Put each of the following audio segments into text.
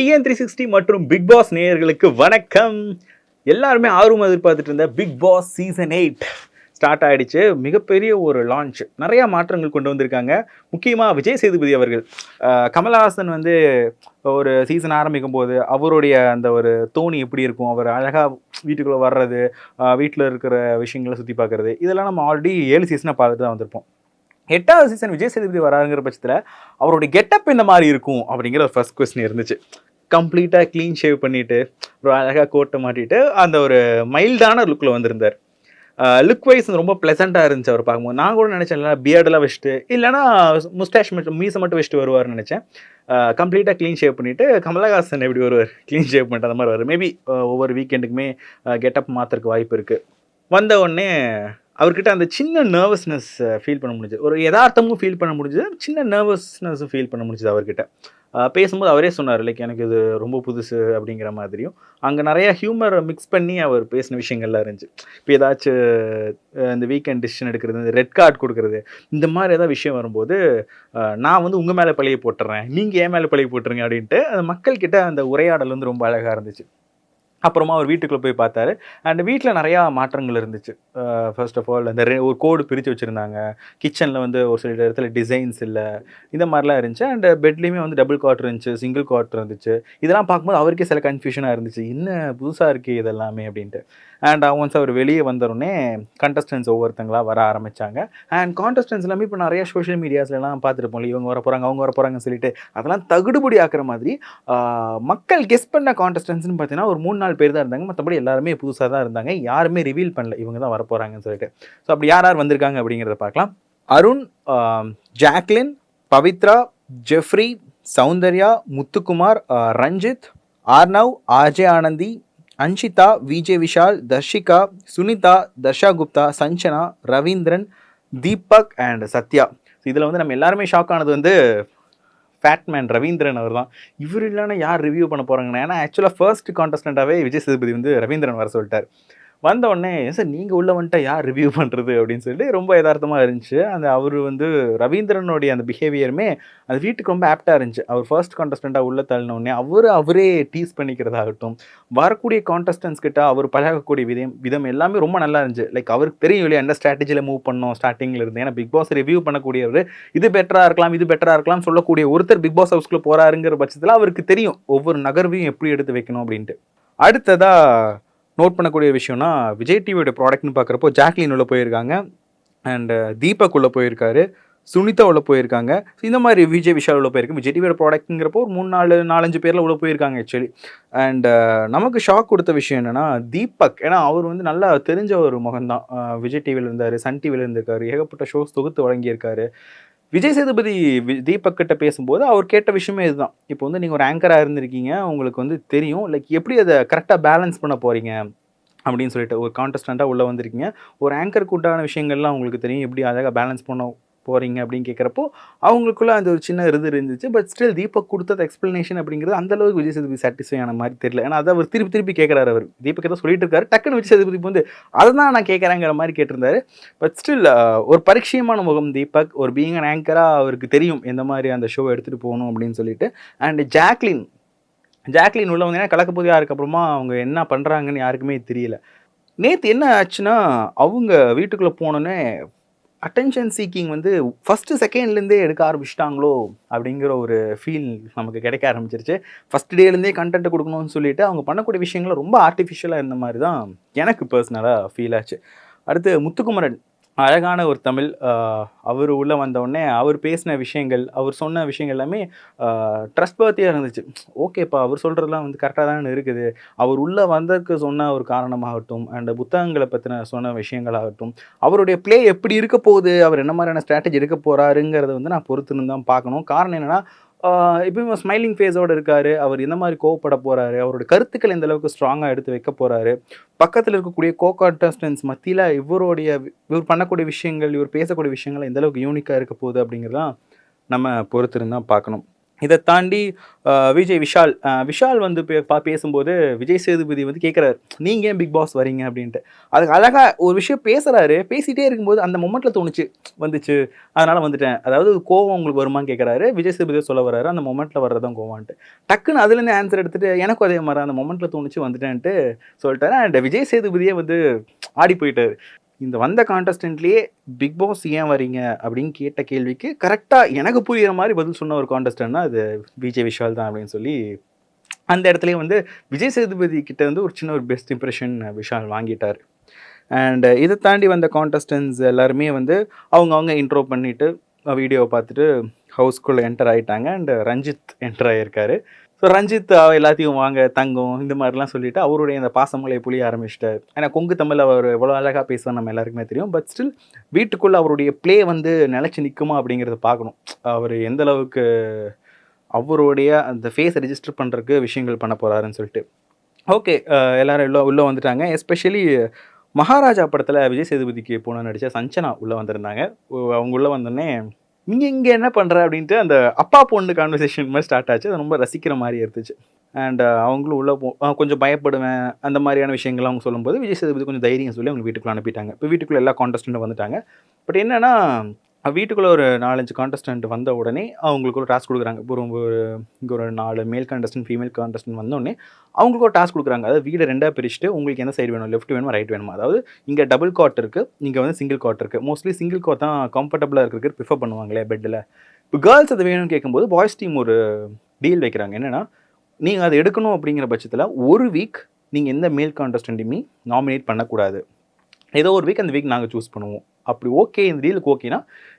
TN three sixty மற்றும் Bigg Boss நேயர்களுக்கு வணக்கம். எல்லாருமே ஆர்வம் எதிர்பார்த்துட்டு இருந்த Bigg Boss season eight start ஆகிடுச்சு மிகப்பெரிய ஒரு லான்ச் நிறையா மாற்றங்கள் கொண்டு வந்திருக்காங்க. முக்கியமாக விஜய் சேதுபதி அவர்கள். கமல்ஹாசன் கமலஹாசன் வந்து ஒரு சீசன் ஆரம்பிக்கும் போது அவருடைய அந்த ஒரு தோணி எப்படி இருக்கும்? அவர் அழகாக வீட்டுக்குள்ளே வர்றது வீட்டில் இருக்கிற விஷயங்களை சுற்றி பார்க்குறது இதெல்லாம் நம்ம ஆல்ரெடி ஏழு சீசனை பார்த்துட்டு தான் வந்திருப்போம். எட்டாவது சீசன் விஜய் சேதுபதி வராருங்கிற பட்சத்தில் அவருடைய கெட்டப் இந்த மாதிரி இருக்கும்? அப்படிங்கிற ஒரு ஃபர்ஸ்ட் கொஸ்டின் இருந்துச்சு. கம்ப்ளீட்டாக க்ளீன் ஷேவ் பண்ணிவிட்டு ஒரு அழகாக கோட்டை மாட்டிட்டு அந்த ஒரு மைல்டான லுக்கில் வந்திருந்தார். லுக் வைஸ் ரொம்ப ப்ளசண்ட்டாக இருந்துச்சு அவர் பார்க்கும்போது. நான் கூட நினச்சேன் இல்லைனா பியர்டெல்லாம் வச்சுட்டு இல்லைனா முஸ்டாஷ் மட்டும் மீசை மட்டும் வச்சுட்டு வருவார்னு நினச்சேன். கம்ப்ளீட்டாக க்ளீன் ஷேவ் பண்ணிவிட்டு கமலஹாசன் எப்படி வருவார்? க்ளீன் ஷேவ் பண்ணிட்டு அந்த மாதிரி வருவார். மேபி ஒவ்வொரு வீக்கெண்டுக்குமே கெட்டப் மாற்றுறதுக்கு வாய்ப்பு இருக்குது வந்த உடனே அவர்கிட்ட அந்த சின்ன நர்வஸ்னஸ் ஃபீல் பண்ண முடிஞ்சது. ஒரு யதார்த்தமும் ஃபீல் பண்ண முடிஞ்சது. சின்ன நர்வஸ்னஸும் ஃபீல் பண்ண முடிஞ்சது அவர்கிட்ட. பேசும்போது அவரே சொன்னார் லைக் எனக்கு இது ரொம்ப புதுசு அப்படிங்கிற மாதிரியும். அங்கே நிறையா ஹியூமர் மிக்ஸ் பண்ணி அவர் பேசின விஷயங்கள்லாம் இருந்துச்சு. இப்போ ஏதாச்சும் இந்த வீக்கெண்ட் டிசிஷன் எடுக்கிறது இந்த ரெட் கார்டு கொடுக்குறது இந்த மாதிரி ஏதாவது விஷயம் வரும்போது நான் வந்து உங்கள் மேலே பழைய போட்டுறேன் நீங்கள் ஏன் மேலே பழைய போட்டுருங்க அப்படின்ட்டு அந்த மக்கள்கிட்ட அந்த உரையாடல் வந்து ரொம்ப அழகாக இருந்துச்சு. அப்புறமா அவர் வீட்டுக்குள்ளே போய் பார்த்தாரு. அண்ட் வீட்டில் நிறையா மாற்றங்கள் இருந்துச்சு. ஃபர்ஸ்ட் ஆஃப் ஆல் அந்த ரெ- ஒரு கோடு பிரித்து வச்சுருந்தாங்க. கிச்சனில் வந்து ஒரு சில இடத்துல டிசைன்ஸ் இல்லை. இந்த மாதிரிலாம் இருந்துச்சு. அண்ட் பெட்லேயுமே வந்து டபுள் காட் இருந்துச்சு சிங்கிள் காட் இருந்துச்சு. இதெல்லாம் பார்க்கும்போது அவருக்கே சில கன்ஃபியூஷனாக இருந்துச்சு. என்ன புதுசாக இருக்குது இதெல்லாமே? அப்படின்ட்டு. அண்ட் ஒன்ஸ் அவர் வெளியே வந்தோடனே கண்டஸ்டன்ஸ் ஒவ்வொருத்தங்களாக வர ஆரம்பித்தாங்க அண்ட் கான்டஸ்டன்ஸ் எல்லாமே இப்போ நிறைய சோஷியல் மீடியாஸ்லாம் பார்த்துருப்போம் இவங்க வர போகிறாங்க அவங்க வர போகிறாங்கன்னு சொல்லிட்டு அதெல்லாம் தகுடுபடி ஆக்குற மாதிரி uh, மக்கள் கெஸ் பண்ண கான்டஸ்டன்ஸ்னு பார்த்தீங்கன்னா ஒரு மூணு நாள் நாலு பேர் தான் இருந்தாங்க. மற்றபடி எல்லாருமே புதுசாக தான் இருந்தாங்க. யாருமே ரிவீல் பண்ணல. இவங்க தான் வர போகிறாங்கன்னு சொல்லிட்டு. ஸோ அப்படி யார் யார் வந்திருக்காங்க அப்படிங்கிறத பார்க்கலாம். Arun Jacqueline Pavithra Jeffrey Soundarya Muthukumar Ranjith Arnav RJ Anandhi Anshitha VJ Vishal Tharshika Sunita Tharsha Gupta Sanjana Ravindran Deepak and Sathya. இதில் வந்து நம்ம எல்லாருமே ஷாக் ஆனது வந்து ஃபேட்மேன் ரவீந்திரன் அவர் தான் இவர் இல்லைன்னா யார் ரிவ்யூ பண்ண போகிறாங்கன்னு ஏன்னா ஆக்சுவலாக ஃபர்ஸ்ட் கான்டஸ்டண்ட்டாகவே விஜய் சேதுபதி வந்து ரவீந்திரன் வர சொல்லிட்டார். வந்த உடனே சார் நீங்கள் உள்ள வந்துட்டு யார் ரிவ்யூ பண்ணுறது அப்படின்னு சொல்லிட்டு ரொம்ப யதார்த்தமாக இருந்துச்சு. அந்த அவர் வந்து ரவீந்திரனுடைய அந்த பிஹேவியருமே அந்த வீட்டுக்கு ரொம்ப ஆப்டாக இருந்துச்சு. அவர் ஃபர்ஸ்ட் கான்டஸ்டண்ட்டாக உள்ள தள்ளினோடனே அவர் அவரே டீஸ் பண்ணிக்கிறதாகட்டும் வரக்கூடிய கான்டஸ்டன்ஸ் கிட்ட அவர் பழகக்கூடிய விதம் விதம் எல்லாமே ரொம்ப நல்லா இருந்துச்சு. லைக் அவருக்கு தெரியும் இல்லையா எந்த ஸ்ட்ராட்டஜியில் மூவ் பண்ணோம் ஸ்டார்டிங்கில் இருந்து. ஏன்னா பிக் பாஸ் ரிவ்யூ பண்ணக்கூடியவர் இது பெட்டராக இருக்கலாம் இது பெட்டராக இருக்கலாம் சொல்லக்கூடிய ஒருத்தர் பிக் பாஸ் ஹவுஸ்க்குள்ளே போகிறாருங்கிற பட்சத்தில் அவருக்கு தெரியும் ஒவ்வொரு நகர்வையும் எப்படி எடுத்து வைக்கணும் அப்படின்ட்டு. அடுத்ததாக நோட் பண்ணக்கூடிய விஷயம்னா விஜய் டிவியோட ப்ராடக்ட்னு பார்க்குறப்போ ஜாக்லின் உள்ளே போயிருக்காங்க. அண்ட் தீபக் உள்ளே போயிருக்காரு. சுனிதா உள்ள போயிருக்காங்க இந்த மாதிரி விஜய் விஷால் உள்ள போயிருக்கு. விஜய் டிவியோட ப்ராடக்ட்ங்கிறப்போ ஒரு மூணு நாலு நாலஞ்சு பேரில் உள்ள போயிருக்காங்க ஆக்சுவலி அண்ட் நமக்கு ஷாக் கொடுத்த விஷயம் என்னென்னா தீபக். ஏன்னா அவர் வந்து நல்லா தெரிஞ்ச ஒரு முகம்தான். விஜய் டிவியில் இருந்தார் சன் டிவியில் இருந்திருக்காரு. ஏகப்பட்ட ஷோஸ் தொகுத்து வழங்கியிருக்காரு. விஜய் சேதுபதி தீபக் கிட்ட பேசும்போது அவர் கேட்ட விஷயமே இதுதான். இப்போ வந்து நீங்கள் ஒரு ஆங்கராக இருந்திருக்கீங்க உங்களுக்கு வந்து தெரியும் லைக் எப்படி அதை கரெக்டாக பேலன்ஸ் பண்ண போகிறீங்க அப்படின்னு சொல்லிட்டு ஒரு கான்டஸ்டண்ட்டாக உள்ளே வந்திருக்கீங்க. ஒரு ஆங்கருக்கு உண்டான விஷயங்கள்லாம் உங்களுக்கு தெரியும் எப்படி அழகாக பேலன்ஸ் பண்ண போகிறீங்க அப்படின்னு கேட்குறப்போ அவங்களுக்குள்ள அந்த ஒரு சின்ன இது இருந்துச்சு. பட் ஸ்டில் தீபக் கொடுத்தது எக்ஸ்ப்ளனேஷன் அப்படிங்கிறது அந்த அளவுக்கு விஜய் சேதுபதி சாட்டிஸ்ஃபை ஆன மாதிரி தெரியல. ஏன்னா அதை அவர் திருப்பி திருப்பி கேட்குறாரு அவர். தீபக் ஏதோ சொல்லிட்டு இருக்காரு. டக்குன்னு விஜய் சேதுபதி வந்து அதை தான் நான் கேட்குறேங்கிற மாதிரி கேட்டிருந்தாரு. பட் ஸ்டில் ஒரு பரிச்சயமான முகம் தீபக் ஒரு பீங் அன் ஆங்கராக அவருக்கு தெரியும். எந்த மாதிரி அந்த ஷோ எடுத்துகிட்டு போகணும் அப்படின்னு சொல்லிட்டு. அண்ட் ஜாக்லின் ஜாக்லின் உள்ள வந்தீங்கன்னா கலக்கப்போது யாருக்கு அப்புறமா அவங்க என்ன பண்ணுறாங்கன்னு யாருக்குமே தெரியல. நேற்று என்ன ஆச்சுன்னா அவங்க வீட்டுக்குள்ளே போனோன்னே அட்டென்ஷன் சீக்கிங் வந்து ஃபஸ்ட்டு செகண்ட்லேருந்தே எடுக்க ஆரம்பிச்சிட்டாங்களோ அப்படிங்கிற ஒரு ஃபீல் நமக்கு கிடைக்க ஆரம்பிச்சிருச்சு. ஃபஸ்ட் டேலேருந்தே கண்டென்ட் கொடுக்கணும்னு சொல்லிட்டு அவங்க பண்ணக்கூடிய விஷயங்கள் ரொம்ப ஆர்டிஃபிஷியலாக இருந்த மாதிரி தான் எனக்கு பர்சனலாக ஃபீல் ஆச்சு. அடுத்து முத்துக்குமரன். அழகான ஒரு தமிழ் அவர் உள்ளே வந்தவுடனே அவர் பேசின விஷயங்கள் அவர் சொன்ன விஷயங்கள் எல்லாமே ட்ரஸ்ட் பர்த்தியாக இருந்துச்சு. ஓகேப்பா அவர் சொல்கிறதுலாம் வந்து கரெக்டாக தானே இருக்குது. அவர் உள்ளே வந்ததுக்கு சொன்ன ஒரு காரணமாகட்டும் அண்ட் புத்தகங்களை பற்றின சொன்ன விஷயங்களாகட்டும் அவருடைய ப்ளே எப்படி இருக்க போகுது அவர் என்ன மாதிரியான ஸ்ட்ராட்டஜி இருக்க போகிறாருங்கிறத வந்து நான் பொறுத்துன்னு தான் பார்க்கணும். காரணம் என்னென்னா இப்பயும் ஸ்மைலிங் ஃபேஸோடு இருக்கார். அவர் இந்த மாதிரி கோவப்பட போகிறாரு அவரோட கருத்துக்கள் எந்த அளவுக்கு ஸ்ட்ராங்காக எடுத்து வைக்க போகிறாரு பக்கத்தில் இருக்கக்கூடிய கோ கான்டஸ்டன்ஸ் மத்தியில் இவருடைய இவர் பண்ணக்கூடிய விஷயங்கள் இவர் பேசக்கூடிய விஷயங்கள் எந்தளவுக்கு யூனிக்காக இருக்க போகுது அப்படிங்கிறதான் நம்ம பொறுத்திருந்தான் பார்க்கணும். இதை தாண்டி விஜய் விஷால் விஷால் வந்து பே- பா பேசும்போது விஜய் சேதுபதி வந்து கேட்குறாரு நீங்கள் ஏன் பிக் பாஸ் வரீங்க? அப்படின்ட்டு. அதுக்கு அழகாக ஒரு விஷயம் பேசுகிறாரு பேசிகிட்டே இருக்கும்போது அந்த மொமெண்ட்டில் தோணுச்சு வந்துச்சு. அதனால் வந்துட்டேன். அதாவது கோவம் உங்களுக்கு வருமான்னு கேட்குறாரு விஜய் சேதுபதி சொல்ல வர்றாரு. அந்த மொமெண்ட்டில் வர்றதான் கோவான்ட்டு. டக்குன்னு அதுலேருந்து ஆன்சர் எடுத்துகிட்டு எனக்கும் அதே மாதிரி அந்த மொமெண்ட்டில் தோணுச்சு வந்துட்டேன்ட்டு சொல்லிட்டாரு. அண்ட் விஜய் சேதுபதியே வந்து ஆடி போயிட்டாரு. இந்த வந்த கான்டெஸ்டன்ட்லேயே பிக் பாஸ் ஏன் வரீங்க? அப்படின்னு கேட்ட கேள்விக்கு கரெக்டாக எனக்கு புரிகிற மாதிரி பதில் சொன்ன ஒரு கான்டெஸ்டன்ட்னா அது விஜய் விஷால் தான் அப்படின்னு சொல்லி அந்த இடத்துலயே வந்து விஜய் சேதுபதி கிட்ட வந்து ஒரு சின்ன ஒரு பெஸ்ட் இம்ப்ரெஷன் விஷால் வாங்கிட்டார். அண்ட் இதை தாண்டி வந்த கான்டெஸ்டன்ஸ் எல்லாருமே வந்து அவங்க அவங்க இன்ட்ரோ பண்ணிவிட்டு வீடியோவை பார்த்துட்டு ஹவுஸ்குள்ளே என்டர் ஆகிட்டாங்க அண்ட் ரஞ்சித் என்டர் ஆகியிருக்காரு ஸோ ரஞ்சித் அவ எல்லாத்தையும் வாங்க தங்கம் இந்த மாதிரிலாம் சொல்லிட்டு அவருடைய அந்த பாசமலையை புளிய ஆரம்பிச்சிட்டார். ஏன்னா கொங்கு தமிழ் அவர் எவ்வளோ அழகாக பேசுவார் நம்ம எல்லாருக்குமே தெரியும். பட் ஸ்டில் வீட்டுக்குள்ளே அவருடைய ப்ளே வந்து நிலச்சி நிற்குமா அப்படிங்கிறத பார்க்கணும். அவர் எந்த அளவுக்கு அவருடைய அந்த ஃபேஸை ரெஜிஸ்டர் பண்ணுறதுக்கு விஷயங்கள் பண்ண போகிறாருன்னு சொல்லிட்டு. ஓகே எல்லோரும் உள்ள உள்ளே வந்துட்டாங்க. எஸ்பெஷலி மகாராஜா படத்தில் விஜய் சேதுபதிக்கு போன நடித்த சஞ்சனா உள்ளே வந்திருந்தாங்க. அவங்க உள்ளே வந்தோடனே நீங்கள் இங்கே என்ன பண்ணுற அப்படின்ட்டு அந்த அப்பா பொண்ணு கான்வர்சேஷன் மாதிரி ஸ்டார்ட் ஆச்சு. அது ரொம்ப ரசிக்கிற மாதிரி இருந்துச்சு. அண்ட் uh, அவங்களும் உள்ளே போ கொஞ்சம் பயப்படுவேன். அந்த மாதிரியான விஷயங்கள்லாம் அவங்க சொல்லும்போது விஜய் சேதுபதி கொஞ்சம் தைரியம் சொல்லி அவங்க வீட்டுக்குள்ள அனுப்பிட்டாங்க. இப்போ வீட்டுக்குள்ளே எல்லா கான்டெஸ்டண்ட்டும் வந்துட்டாங்க. பட் என்னென்னா வீட்டுக்குள்ளே ஒரு நாலஞ்சு கான்டெஸ்டன்ட் வந்த உடனே அவங்களுக்கு ஒரு டாஸ்க் கொடுக்குறாங்க. இப்போ ஒரு இங்கே ஒரு நாலு மேல் கான்டெஸ்டன்ட் ஃபீமேல் கான்டெஸ்டன்ட் வந்தோடனே அவங்களுக்கு ஒரு டாஸ்க் கொடுக்குறாங்க. அதாவது வீடை ரெண்டாக பிரிச்சுட்டு உங்களுக்கு எந்த சைடு வேணும்? லெஃப்ட் வேணுமா ரைட் வேணுமா? அதாவது இங்கே டபுள் காட் இருக்குது இங்கே வந்து சிங்கிள் காட் இருக்குது மோஸ்ட்லி சிங்கிள் காட் தான் கம்ஃபர்டபுளாக இருக்கிறதுக்கு ப்ரிஃபர் பண்ணுவாங்களே பெட்டில் இப்போ கேர்ள்ஸ் அது வேணும்னு கேட்கும்போது பாய்ஸ் டீம் ஒரு டீல் வைக்கிறாங்க. என்னென்னா நீங்கள் அதை எடுக்கணும் அப்படிங்கிற பட்சத்தில் ஒரு வீக் நீங்கள் எந்த மேல் கான்டெஸ்டன்ட்டையுமே நாமினேட் பண்ணக்கூடாது. ஏதோ ஒரு வீக் அந்த வீக் நாங்கள் சூஸ் பண்ணுவோம். அப்படி ஓகே இந்த டீலுக்கு ஓகேனா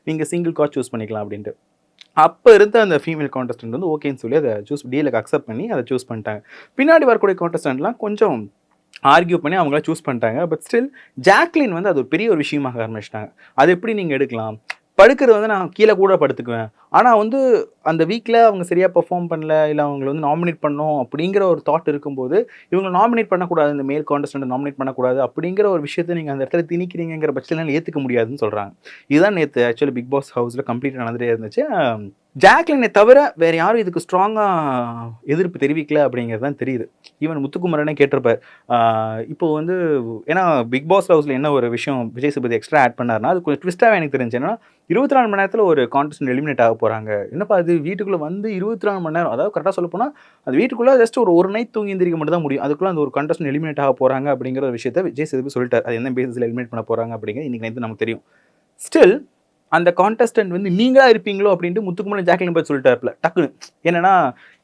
நீங்கள் சிங்கிள் கார் சூஸ் பண்ணிக்கலாம் அப்படின்ட்டு. அப்போ இருந்த அந்த ஃபீமேல் கான்டெஸ்டன்ட் வந்து ஓகேன்னு சொல்லி அதை சூஸ் டீலுக்கு அக்செப்ட் பண்ணி அதை சூஸ் பண்ணிட்டாங்க. பின்னாடி வரக்கூடிய கான்டெஸ்டன்ட்லாம் கொஞ்சம் ஆர்கியூ பண்ணி அவங்களாம் சூஸ் பண்ணிட்டாங்க. பட் ஸ்டில் ஜாக்லின் வந்து அது ஒரு பெரிய ஒரு விஷயமாக ஆரம்பிச்சிட்டாங்க. அது எப்படி நீங்கள் எடுக்கலாம்? படுக்கிறது வந்து நான் கீழே கூட படுத்துக்குவேன். ஆனால் வந்து அந்த வீக்கில் அவங்க சரியாக பெர்ஃபார்ம் பண்ணல இல்லை அவங்கள வந்து நாமினேட் பண்ணோம் அப்படிங்கிற ஒரு தாட் இருக்கும்போது இவங்க நாமினேட் பண்ணக்கூடாது இந்த மேல் கான்டெஸ்டன்ட் நாமினேட் பண்ணக்கூடாது அப்படிங்கிற ஒரு விஷயத்தை நீங்கள் அந்த இடத்துல திணிக்கிறீங்கிற பட்சத்தில் ஏற்றுக்க முடியாதுன்னு சொல்கிறாங்க இதுதான் நேற்று ஆக்சுவலி பிக் பாஸ் ஹவுஸில் கம்ப்ளீட் நடந்துகிட்டே இருந்துச்சு. ஜாக்லினை தவிர வேறு யாரும் இதுக்கு ஸ்ட்ராங்காக எதிர்ப்பு தெரிவிக்கல அப்படிங்கிறது தான் தெரியுது. ஈவன் முத்துக்குமரனே கேட்டிருப்பார். இப்போது இப்போ வந்து ஏன்னா பிக் பாஸ் ஹவுஸில் என்ன ஒரு விஷயம் விஜய் சேதுபதி எக்ஸ்ட்ரா ஆட் பண்ணாருன்னா அது கொஞ்சம் ட்விஸ்ட்டாக எனக்கு தெரிஞ்சு என்னன்னா இருபத்தி நாலு மணி நேரத்தில் ஒரு கான்டெஸ்ட் எலிமினேட் ஆக போகிறாங்க என்னப்பா அது வீட்டுக்குள்ளே வந்து இருபத்தி நாலு மணி நேரம் அதாவது கரெக்டாக சொல்ல போனால் அது வீட்டுக்குள்ளே ஜஸ்ட் ஒரு ஒரு நைட் தூங்கி எந்திரிக்க மட்டும் தான் முடியும். அதுக்குள்ளே அந்த ஒரு கான்டெஸ்ட் எலிமினேட் ஆக போகிறாங்க அப்படிங்கிற ஒரு விஷயத்தை விஜய் சேதுபதி சொல்லிட்டார். அது என்ன பேசிஸில் எலிமினேட் பண்ண போகிறாங்க அப்படிங்கிறது இன்றைக்கி நைட்டு நமக்கு தெரியும். ஸ்டில் அந்த கான்டெஸ்டன்ட் வந்து நீங்களா இருப்பீங்களோ அப்படின்ட்டு முத்துக்குமரன் ஜாக்லின் பற்றி சொல்லிட்டாருல டக்குன்னு என்னன்னா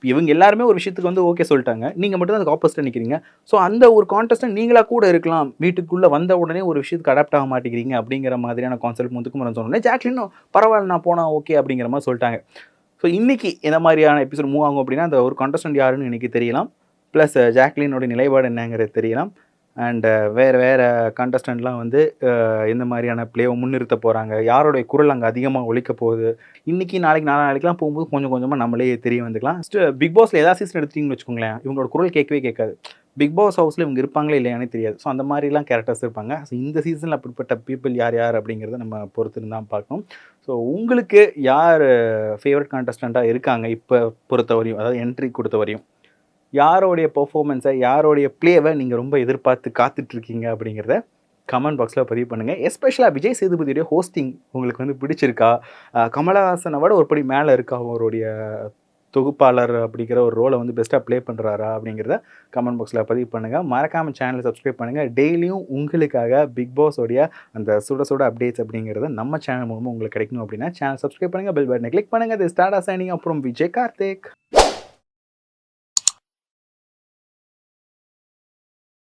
இவங்க எல்லாருமே ஒரு விஷயத்துக்கு வந்து ஓகே சொல்லிட்டாங்க. நீங்கள் மட்டும் தான் அதுக்கு ஆப்போசிட்டாக நிற்கிறீங்க ஸோ அந்த ஒரு கான்டெஸ்டன்ட் நீங்களா கூட இருக்கலாம். வீட்டுக்குள்ளே வந்த உடனே ஒரு விஷயத்துக்கு அடாப்ட் ஆக மாட்டேங்கிறீங்க அப்படிங்கிற மாதிரியான கான்செப்ட் முத்துக்குமரன் சொன்னோடனே ஜாக்லினும் பரவாயில்ல நான் போனால் ஓகே அப்படிங்கிற மாதிரி சொல்லிட்டாங்க. ஸோ இன்றைக்கி எந்த மாதிரியான எபிசோட் மூவ் ஆகும் அப்படின்னா அந்த ஒரு கான்டெஸ்டன்ட் யாருன்னு எனக்கு தெரியலாம். ப்ளஸ் ஜாக்லினோட நிலைப்பாடு என்னங்கிறது தெரியலாம். அண்டு uh, வேறு வேறு கண்டஸ்டண்ட்லாம் வந்து uh, இந்த எந்த மாதிரியான பிளேவை முன்னிறுத்த போகிறாங்க யாரோடைய குரல் அங்கே அதிகமாக ஒழிக்க போகுது? இன்றைக்கி நாளைக்கு நாலு நாளைக்குலாம் போகும்போது கொஞ்சம் கொஞ்சமாக நம்மளே தெரிய வந்துக்கலாம். பிக் பாஸில் uh, ஏதாவது சீசன் எடுத்தீங்கன்னு வச்சுக்கோங்களேன் இவங்களோட குரல் கேட்கவே கேட்காது. பிக் பாஸ் ஹவுஸில் இவங்க இருப்பாங்களே இல்லையானே தெரியாது. ஸோ அந்த மாதிரிலாம் கேரக்டர்ஸ் இருப்பாங்க. ஸோ இந்த சீசனில் அப்படிப்பட்ட பீப்புள் யார் யார் அப்படிங்கிறத நம்ம பொறுத்து தான் பார்க்கணும். ஸோ உங்களுக்கு யார் ஃபேவரட் கான்டெஸ்டண்ட்டாக இருக்காங்க இப்போ பொறுத்த வரையும் அதாவது என்ட்ரி கொடுத்த வரையும் யாரோடைய பெர்ஃபார்மன்ஸை யாரோடைய ப்ளேவை நீங்கள் ரொம்ப எதிர்பார்த்து காத்துட்ருக்கீங்க அப்படிங்கிறத கமெண்ட் பாக்ஸில் பதிவு பண்ணுங்கள் எஸ்பெஷலாக விஜய் சேதுபதியுடைய ஹோஸ்டிங் உங்களுக்கு வந்து பிடிச்சிருக்கா? கமலஹாசனை விட ஒரு படி மேலே இருக்கா? அவருடைய தொகுப்பாளர் அப்படிங்கிற ஒரு ரோலை வந்து பெஸ்ட்டாக ப்ளே பண்ணுறாரா அப்படிங்கிறத கமெண்ட் பாக்ஸில் பதிவு பண்ணுங்கள் மறக்காமல் சேனலை சப்ஸ்கிரைப் பண்ணுங்கள் டெய்லியும் உங்களுக்காக பிக் பாஸோடைய அந்த சுட சுட அப்டேட்ஸ் அப்படிங்கிறத நம்ம சேனல் மூலமாக உங்களுக்கு கிடைக்கணும் அப்படின்னா சேனல் சப்ஸ்கிரைப் பண்ணுங்கள் பெல் பட்டனை கிளிக் பண்ணுங்கள் இது ஸ்டார்ட் சைனிங் அப்புறம் விஜய் கார்த்திக்